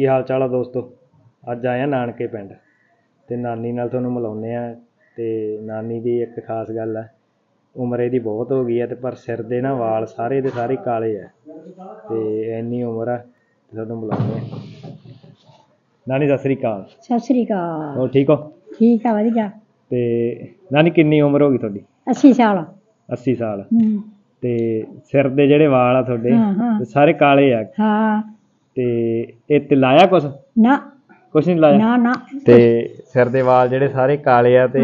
ਕੀ ਹਾਲ ਚਾਲ ਆ ਦੋਸਤੋ? ਅੱਜ ਆਏ ਆ ਨਾਨਕੇ ਪਿੰਡ ਤੇ ਨਾਨੀ ਨਾਲ ਤੁਹਾਨੂੰ ਮਿਲਾਉਂਦੇ ਆ ਤੇ ਨਾਨੀ ਦੀ ਇੱਕ ਖਾਸ ਗੱਲ ਆ ਉਮਰ ਇਹਦੀ ਬਹੁਤ ਹੋ ਗਈ ਆ ਤੇ ਪਰ ਸਿਰ ਦੇ ਨਾ ਵਾਲ ਸਾਰੇ ਦੇ ਸਾਰੇ ਕਾਲੇ ਆ ਤੇ ਇੰਨੀ ਉਮਰ ਆ ਤੁਹਾਨੂੰ ਮਿਲਾਉਂਦੇ ਆ। ਨਾਨੀ ਸਤਿ ਸ੍ਰੀ ਅਕਾਲ। ਸਤਿ ਸ੍ਰੀ ਅਕਾਲ। ਹੋਰ ਠੀਕ ਹੋ? ਠੀਕ ਆ ਵਧੀਆ। ਤੇ ਨਾਨੀ ਕਿੰਨੀ ਉਮਰ ਹੋ ਗਈ ਤੁਹਾਡੀ? 80 ਸਾਲ 80 ਸਾਲ। ਹੂੰ। ਤੇ ਸਿਰ ਦੇ ਜਿਹੜੇ ਵਾਲ ਆ ਤੁਹਾਡੇ ਹਾਂ ਹਾਂ। ਸਾਰੇ ਕਾਲੇ ਆ। ਹਾਂ। ਤੇ ਇਹ ਤੇ ਲਾਇਆ ਕੁਛ? ਨਾ। ਕੁਛ ਨਹੀਂ ਲਾਇਆ? ਨਾ ਨਾ। ਤੇ ਸਿਰ ਦੇ ਵਾਲ ਜਿਹੜੇ ਸਾਰੇ ਕਾਲੇ ਆ ਤੇ।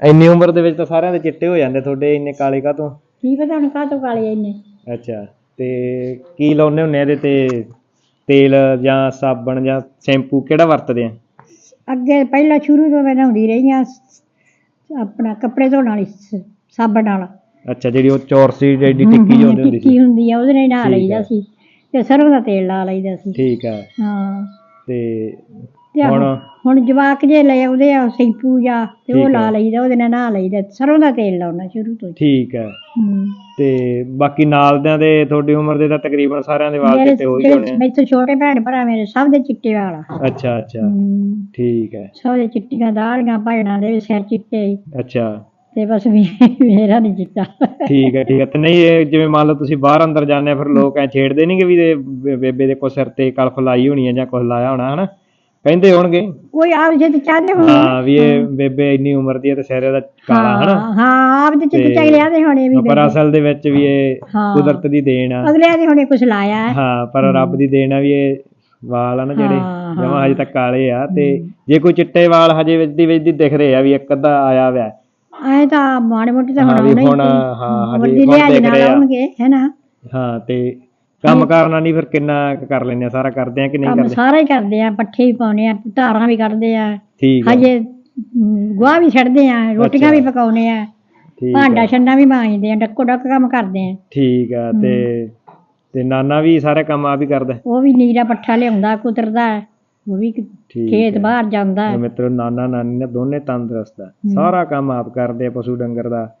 ਇੰਨੀ ਉਮਰ ਦੇ ਵਿੱਚ ਤਾਂ ਸਾਰਿਆਂ ਦੇ ਚਿੱਟੇ ਹੋ ਜਾਂਦੇ ਤੁਹਾਡੇ ਇੰਨੇ ਕਾਲੇ ਕਾਹਤੋਂ? ਕੀ ਪਤਾ ਹੁਣ ਕਾਹ ਤੋਂ ਕਾਲੇ ਇੰਨੇ? ਅੱਛਾ ਤੇ ਕੀ ਲਾਉਂਦੇ ਹੁੰਨੇ ਇਹਦੇ ਤੇ? ਤੇਲ ਜਾਂ ਸਾਬਣ ਜਾਂ ਸ਼ੈਂਪੂ ਕਿਹੜਾ ਵਰਤਦੇ ਆ? ਅੱਗੇ ਪਹਿਲਾਂ ਸ਼ੁਰੂ ਤੋਂ ਮੈਂ ਨਹਾਉਂਦੀ ਰਹੀ ਆ ਆਪਣਾ ਕੱਪੜੇ ਧੋਣ ਵਾਲੀ ਸ- ਸਾਬਣ ਨਾਲ। ਅੱਛਾ ਜਿਹੜੀ ਉਹ ਚੌਰਸੀ ਜਿਹੜੀ ਟਿੱਕੀ ਜਿਹੀ ਹੁੰਦੀ ਹੁੰਦੀ ਟਿੱਕੀ ਸੀ। ਹੁੰਦੀ ਆ ਉਹਦੇ ਨਾਲ ਹੀ ਨਹਾ ਲਈਦਾ। ਸੀ। ਤੇ ਸਰੋਂ ਦਾ ਤੇਲ ਲਾ ਲਈਦਾ ਸੀ। ਠੀਕ ਆ। ਹਾਂ। ਤੇ ਤੇ ਹੁਣ? ਹੁਣ ਜਵਾਕ ਜੇ ਲੈ ਆਉਂਦੇ ਆ ਸ਼ੈਂਪੂ ਜਾਂ ਤੇ ਉਹ। ਲਾ ਲਈਦਾ ਉਹਦੇ ਨਾਲ ਨਹਾ ਲਈਦਾ ਸਰੋਂ ਦਾ ਤੇਲ ਲਾਉਣਾ ਸ਼ੁਰੂ ਤੋਂ ਹੀ। ਠੀਕ ਹੂੰ। ਤੇ ਬਾਕੀ ਨਾਲਦਿਆਂ ਦੇ ਤੁਹਾਡੀ ਉਮਰ ਦੇ ਤਾਂ ਤਕਰੀਬਨ ਸਾਰਿਆਂ ਦੇ ਵਾਲ ਮੇਰੇ ਚਿੱਟੇ ਹੋ ਹੀ ਜਾਣੇ ਮੇਰੇ ਤੋਂ ਛੋਟੇ ਭੈਣ ਭਰਾ ਮੇਰੇ ਸਭ ਦੇ ਚਿੱਟੇ ਵਾਲ। ਆ। ਅੱਛਾ ਅੱਛਾ। ਹੂੰ। ਠੀਕ ਹੈ ਸਭ ਦੇ ਚਿੱਟੀਆਂ ਦਾੜੀਆਂ ਭੈਣਾਂ ਦੇ ਵੀ ਸਿਰ ਚਿੱਟੇ। ਅੱਛਾ। ਤੇ ਬਸ ਮੇ- ਮੇਰਾ ਨਹੀਂ ਚਿੱਟਾ ਠੀਕ ਹੈ ਠੀਕ ਹੈ। ਤੇ ਨਹੀਂ ਇਹ ਜਿਵੇਂ ਮੰਨ ਲਓ ਤੁਸੀਂ ਬਾਹਰ ਅੰਦਰ ਜਾਂਦੇ ਆ ਫਿਰ ਲੋਕ ਐ ਛੇੜਦੇ ਨਹੀਂਗੇ ਵੀ ਇਹ ਬੇ- ਬੇਬੇ ਦੇ ਕੋ ਸਿਰ ਤੇ ਕਲਫ ਲਾਈ ਹੋਣੀ ਹੈ ਜਾਂ ਕੁਝ ਲਾਇਆ ਹੋਣਾ ਹਨਾ? ਕਹਿੰਦੇ ਹੋਣਗੇ। ਕੋਈ ਆਪ ਜੇ ਤੇ ਚਾਹਦੇ ਹੋਣ। ਹਾਂ ਵੀ ਇਹ ਬੇਬੇ ਇੰਨੀ ਉਮਰ ਦੀ ਹੈ ਤੇ ਸਿਰ ਇਹਦਾ ਕਾਲਾ ਹਨਾ? ਹਾਂ ਹਾਂ ਆਪ ਦੇ ਤੇ- ਚਗਲਿਆਂ ਦੇ ਹੋਣੇ ਵੀ ਪਰ ਅਸਲ ਦੇ ਵਿੱਚ ਵੀ ਇਹ ਹਾਂ। ਕੁਦਰਤ ਦੀ ਦੇਣ ਆ। ਅਗਲਿਆਂ ਦੇ ਹੋਣੇ ਕੁਝ ਲਾਇਆ ਹੈ। ਹਾਂ ਪਰ ਰੱਬ ਦੀ ਦੇਣ ਆ ਵੀ ਇਹ ਵਾਲ ਆ ਨਾ ਜਿਹੜੇ ਹਾਂ, ਜਮਾ ਹਜੇ ਤੱਕ ਕਾਲੇ ਆ। ਤੇ ਜੇ ਕੋਈ ਚਿੱਟੇ ਵਾਲ ਹਜੇ ਵਿੱਦੀ ਵਿੱਦੀ ਦਿਖ ਰਹੇ ਆ ਵੀ ਇੱਕ ਅੱਧਾ ਆਇਆ ਹੋਇਆ ਐ ਤਾਂ ਮਾੜੇ ਮੋਟੇ ਤਾਂ ਹਾਂ, ਹੁਣ ਵੀ ਆਉਣਾ ਹੀ ਹੁਣ। ਹਾਂ, ਹਜੇ ਵੱਡੀ ਹੁਣ ਲਿਹਾਜ਼ ਦਿਖ ਨਾਲ ਰਹੇ ਆ। ਆਉਣਗੇ ਹੈਨਾ ਹਾਂ ਤੇ ਕੰਮ ਕਰਨਾ ਨਹੀਂ ਫਿਰ ਕਿੰਨਾ ਕੁ ਕਰ ਲੈਂਦੇ ਆ ਸਾਰਾ ਕਰਦੇ ਆ ਕਿ ਨਹੀਂ ਕੰਮ ਕਰਦੇ? ਸਾਰਾ ਹੀ ਕਰਦੇ ਆ ਪੱਠੇ ਵੀ ਪਾਉਣੇ ਆ ਧਾਰਾਂ ਵੀ ਕੱਢਦੇ ਆ। ਠੀਕ ਹੈ ਹਜੇ ਗੋਹਾ ਵੀ ਛੱਡਦੇ ਆ ਰੋਟੀਆਂ ਵੀ ਪਕਾਉਣੇ ਆ। ਠੀਕ ਭਾਂਡਾ ਹੈ ਛੰਨਾ ਵੀ ਮਾਂਜਦੇ ਆ ਡੱਕੋ ਡੱਕ ਕੰਮ ਕਰਦੇ ਆ। ਠੀਕ ਆ ਤੇ ਤੇ ਨਾਨਾ ਵੀ ਸਾਰੇ ਕੰਮ ਆਪ ਹੀ ਕਰਦਾ? ਉਹ ਵੀ ਨੀਰਾ ਪੱਠਾ ਲਿਆਉਂਦਾ ਕੁਤਰਦਾ। ਹੈ। ਉਹ ਵੀ ਖੇਤ ਹੈ। ਬਾਹਰ ਜਾਂਦਾ ਹੈ। ਮਿੱਤਰੋ ਨਾਨਾ ਨਾਨੀ ਨੇ ਦੋਨੇ ਤੰਦਰੁਸਤ ਆ। ਸਾਰਾ ਕੰਮ ਆਪ ਕਰਦੇ ਆ ਪਸ਼ੂ ਡੰਗਰ ਦਾ।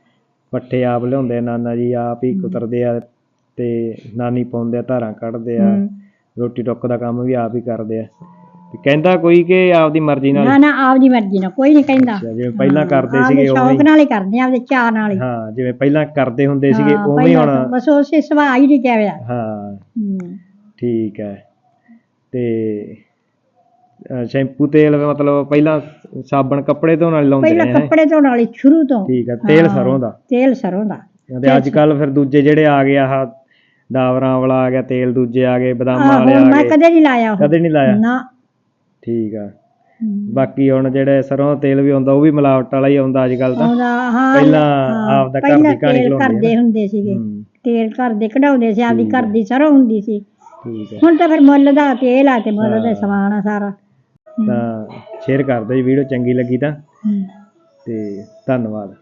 ਪੱਠੇ ਆਪ ਲਿਆਉਂਦੇ ਨਾਨਾ ਜੀ ਆਪ ਹੀ ਕੁਤਰਦੇ ਆ ਤੇ ਨਾਨੀ ਪਾਉਂਦੇ ਆ ਧਾਰਾਂ ਕੱਢਦੇ ਆ। ਰੋਟੀ ਟੁੱਕ ਦਾ ਕੰਮ ਵੀ ਆਪ ਹੀ ਕਰਦੇ ਆ। ਤੇ ਕਹਿੰਦਾ ਕੋਈ ਕਿ ਆਪਦੀ ਮਰਜ਼ੀ ਨਾਲ? ਨਾ ਨਾ ਆਪਦੀ ਮਰਜ਼ੀ ਨਾਲ ਕੋਈ ਨਹੀਂ ਕਹਿੰਦਾ। ਜਿਵੇਂ ਪਹਿਲਾਂ ਕਰਦੇ ਸੀਗੇ ਉਵੇਂ ਸ਼ੌਕ ਹੀ। ਨਾਲ ਹੀ ਕਰਦੇ ਆ ਆਪਦੇ ਚਾਅ ਨਾਲ ਹੀ। ਹਾਂ ਜਿਵੇਂ ਪਹਿਲਾਂ ਕਰਦੇ ਹੁੰਦੇ ਸੀਗੇ ਹਾਂ, ਉਵੇਂ ਹੀ ਹੁਣ ਬਸ ਉਸੇ ਸੁਭਾਅ ਹੀ ਨਹੀਂ ਕਿਹਾ ਹਾਂ। ਹੂੰ। ਠੀਕ ਹੈ। ਤੇ ਸ਼ੈਂਪੂ ਤੇਲ ਮਤਲਬ ਪਹਿਲਾਂ ਸਾਬਣ ਕੱਪੜੇ ਧੋਣ ਵਾਲੇ ਲਾਉਂਦੇ ਪਹਿਲਾਂ? ਕੱਪੜੇ ਧੋਣ ਵਾਲੀ ਸ਼ੁਰੂ ਤੋਂ। ਠੀਕ ਹੈ ਤੇਲ ਹਾਂ। ਸਰੋਂ ਦਾ। ਤੇਲ ਸਰੋਂ ਦਾ। ਤੇ ਅੱਜ ਕੱਲ ਫਿਰ ਦੂਜੇ ਜਿਹੜੇ ਆ ਗਏ ਆਹ ਡਾਵਰਾਂ ਵਾਲਾ ਆ ਗਿਆ ਤੇਲ ਦੂਜੇ ਆ ਗਏ ਬਦਾਮਾਂ ਆਹੋ ਵਾਲੇ ਆ ਮੈਂ ਗਏ। ਕਦੇ ਨਹੀਂ ਲਾਇਆ ਉਹ। ਕਦੇ ਨਹੀਂ ਲਾਇਆ? ਨਾ। ਠੀਕ ਆ। ਬਾਕੀ ਹੁਣ ਜਿਹੜੇ ਸਰੋਂ ਦਾ ਤੇਲ ਵੀ ਆਉਂਦਾ ਉਹ ਵੀ ਮਿਲਾਵਟ ਵਾਲਾ ਹੀ ਆਉਂਦਾ ਅੱਜ ਕੱਲ ਤਾਂ। ਆਉਂਦਾ ਹਾਂ। ਪਹਿਲਾਂ ਹਾਂ, ਆਪਦਾ ਘਰ ਪਹਿਲਾਂ ਦੀ ਕਹਾਣੀ ਤੇਲ ਕਰਦੇ ਆ। ਹੁੰਦੇ ਸੀਗੇ। ਹੂੰ, ਤੇਲ ਘਰ ਦੇ ਕਢਾਉਂਦੇ ਸੀ ਆਪਦੀ ਘਰ ਦੀ ਸਰੋਂ ਹੁੰਦੀ ਸੀ। ਠੀਕ ਹੈ ਹੁਣ ਤਾਂ ਫਿਰ ਮੁੱਲ ਦਾ ਤੇਲ ਆ ਤੇ ਮੁੱਲ ਦਾ ਸਮਾਨ ਆ ਸਾਰਾ। ਤਾਂ ਸ਼ੇਅਰ ਕਰ ਦਿਓ ਜੀ ਵੀਡੀਓ ਚੰਗੀ ਲੱਗੀ ਤਾਂ। ਤੇ ਧੰਨਵਾਦ।